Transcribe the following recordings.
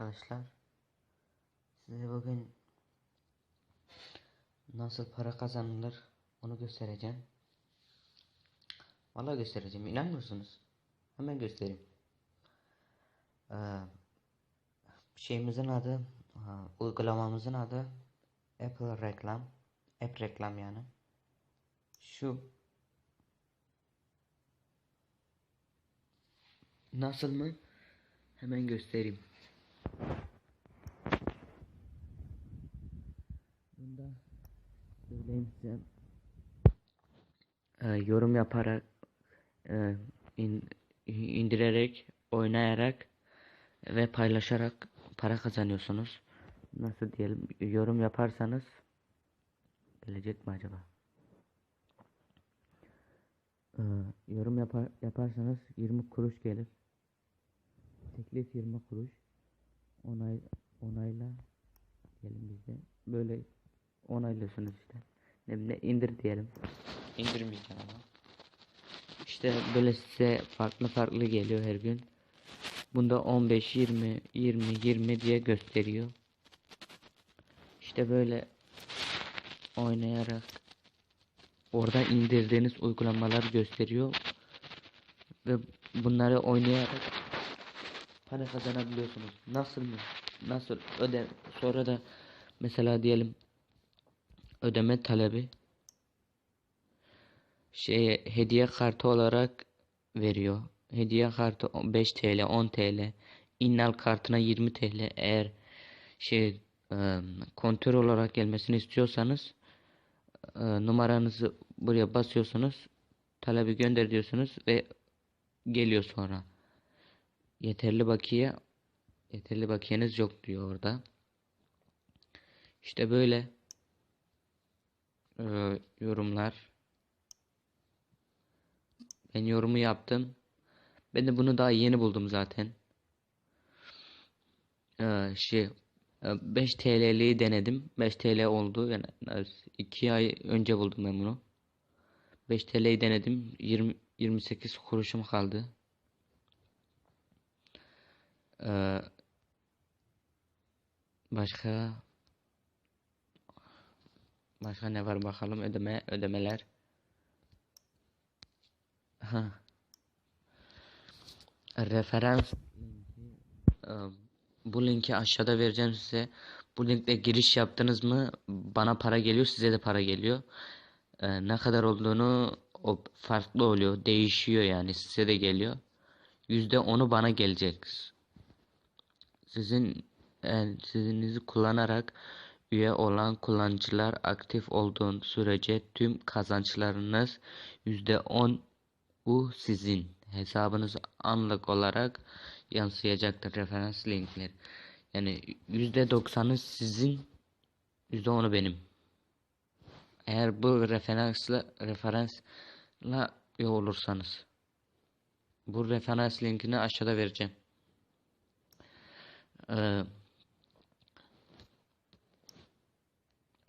arkadaşlar. Size bugün nasıl para kazanılır onu göstereceğim. Vallahi göstereceğim. İnanmıyorsunuz. Hemen göstereyim. Ee, şeyimizin adı, ha, uygulamamızın adı Apple Reklam. App reklam yani. Şu Nasıl mı? Hemen göstereyim. Bunda size. Ee, yorum yaparak e, in- indirerek oynayarak ve paylaşarak para kazanıyorsunuz. Nasıl diyelim? Yorum yaparsanız gelecek mi acaba? Ee, yorum yapar, yaparsanız 20 kuruş gelir. Teklif 20 kuruş. Onay onayla diyelim bizde. Böyle onaylıyorsunuz işte. Ne, indir diyelim. İndirmeyeceğim ama. İşte böyle size farklı farklı geliyor her gün. Bunda 15, 20, 20, 20 diye gösteriyor. İşte böyle oynayarak orada indirdiğiniz uygulamalar gösteriyor ve bunları oynayarak para kazanabiliyorsunuz. Nasıl mı? Nasıl öde sonra da mesela diyelim ödeme talebi şey hediye kartı olarak veriyor. Hediye kartı 5 TL, 10 TL. İnnal kartına 20 TL. Eğer şey e, kontör olarak gelmesini istiyorsanız e, numaranızı buraya basıyorsunuz. Talebi gönder diyorsunuz ve geliyor sonra. Yeterli bakiye yeterli bakiyeniz yok diyor orada. İşte böyle e, yorumlar. Ben yorumu yaptım. Ben de bunu daha yeni buldum zaten. Ee, şey 5 TL'liği denedim. 5 TL oldu. Yani 2 ay önce buldum ben bunu. 5 TL'yi denedim. 20 28 kuruşum kaldı. Ee, başka başka ne var bakalım ödeme ödemeler. Ha. Referans linki e, bu linki aşağıda vereceğim size. Bu linkle giriş yaptınız mı bana para geliyor size de para geliyor. E, ne kadar olduğunu o farklı oluyor. Değişiyor yani size de geliyor. Yüzde onu bana gelecek. Sizin e, sizinizi kullanarak üye olan kullanıcılar aktif olduğun sürece tüm kazançlarınız yüzde on bu sizin hesabınız anlık olarak yansıyacaktır referans linkler. Yani yüzde doksanı sizin yüzde onu benim. Eğer bu referansla referansla üye olursanız. Bu referans linkini aşağıda vereceğim. Ee,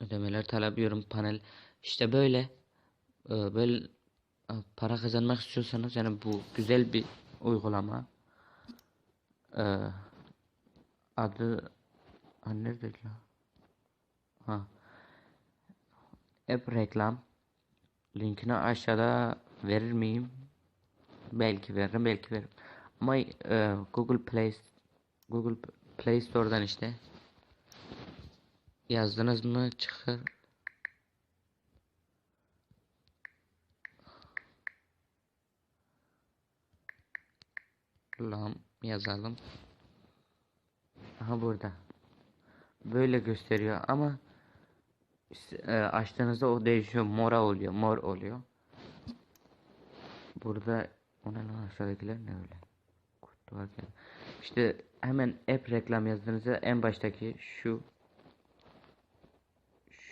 ödemeler talep yorum panel. İşte böyle ee, böyle e, para kazanmak istiyorsanız yani bu güzel bir uygulama. Ee, adı ha, neredeydi lan ha. App reklam. Linkini aşağıda verir miyim? Belki veririm belki veririm. Ama e, Google Play Google Play Store'dan işte yazdınız mı çıkar Lam yazalım. Aha burada. Böyle gösteriyor ama e, açtığınızda o değişiyor. Mora oluyor. Mor oluyor. Burada ona lan aşağıdakiler ne öyle? Kutu varken. İşte hemen app reklam yazdığınızda en baştaki şu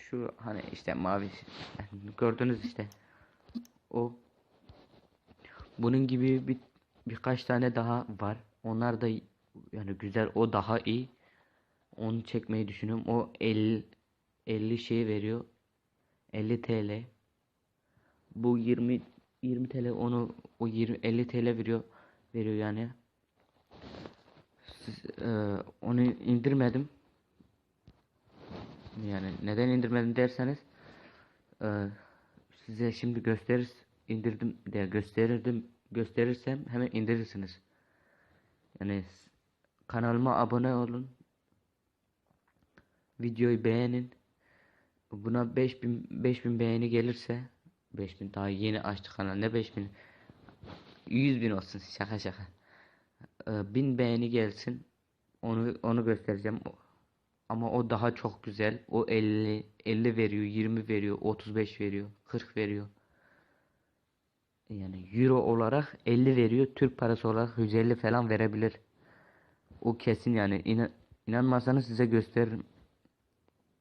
şu hani işte mavi gördünüz işte o bunun gibi bir birkaç tane daha var. Onlar da yani güzel. O daha iyi. Onu çekmeyi düşünüyorum. O 50 50 şey veriyor. 50 TL. Bu 20 20 TL onu o 20 50 TL veriyor veriyor yani. siz, e, onu indirmedim. İndirmedim derseniz e, size şimdi gösterir indirdim diye gösterirdim gösterirsem hemen indirirsiniz. Yani kanalıma abone olun. Videoyu beğenin. Buna 5000 5000 beğeni gelirse 5000 daha yeni açtı kanal ne 5000 100 bin olsun şaka şaka. Ee, 1000 beğeni gelsin. Onu onu göstereceğim. Ama o daha çok güzel. O 50 50 veriyor, 20 veriyor, 35 veriyor, 40 veriyor. Yani euro olarak 50 veriyor. Türk parası olarak 150 falan verebilir. O kesin yani. İna- inanmazsanız size gösteririm.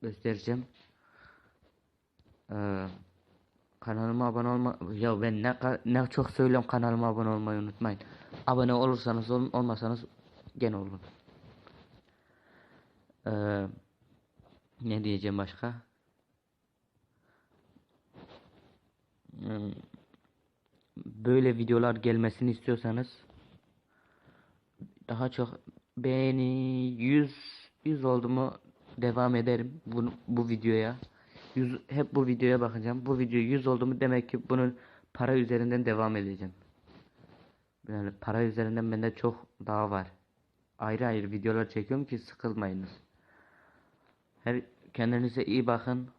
Göstereceğim. Ee, kanalıma abone olma ya ben ne ne çok söylüyorum kanalıma abone olmayı unutmayın. Abone olursanız olun olmasanız gene olun. Ee, ne diyeceğim başka? Hmm, Böyle videolar gelmesini istiyorsanız daha çok beğeni 100 100 oldu mu devam ederim bu, bu videoya. 100, hep bu videoya bakacağım. Bu video 100 oldu mu demek ki bunun para üzerinden devam edeceğim. Yani para üzerinden bende çok daha var. Ayrı ayrı videolar çekiyorum ki sıkılmayınız. Her kendinize iyi bakın.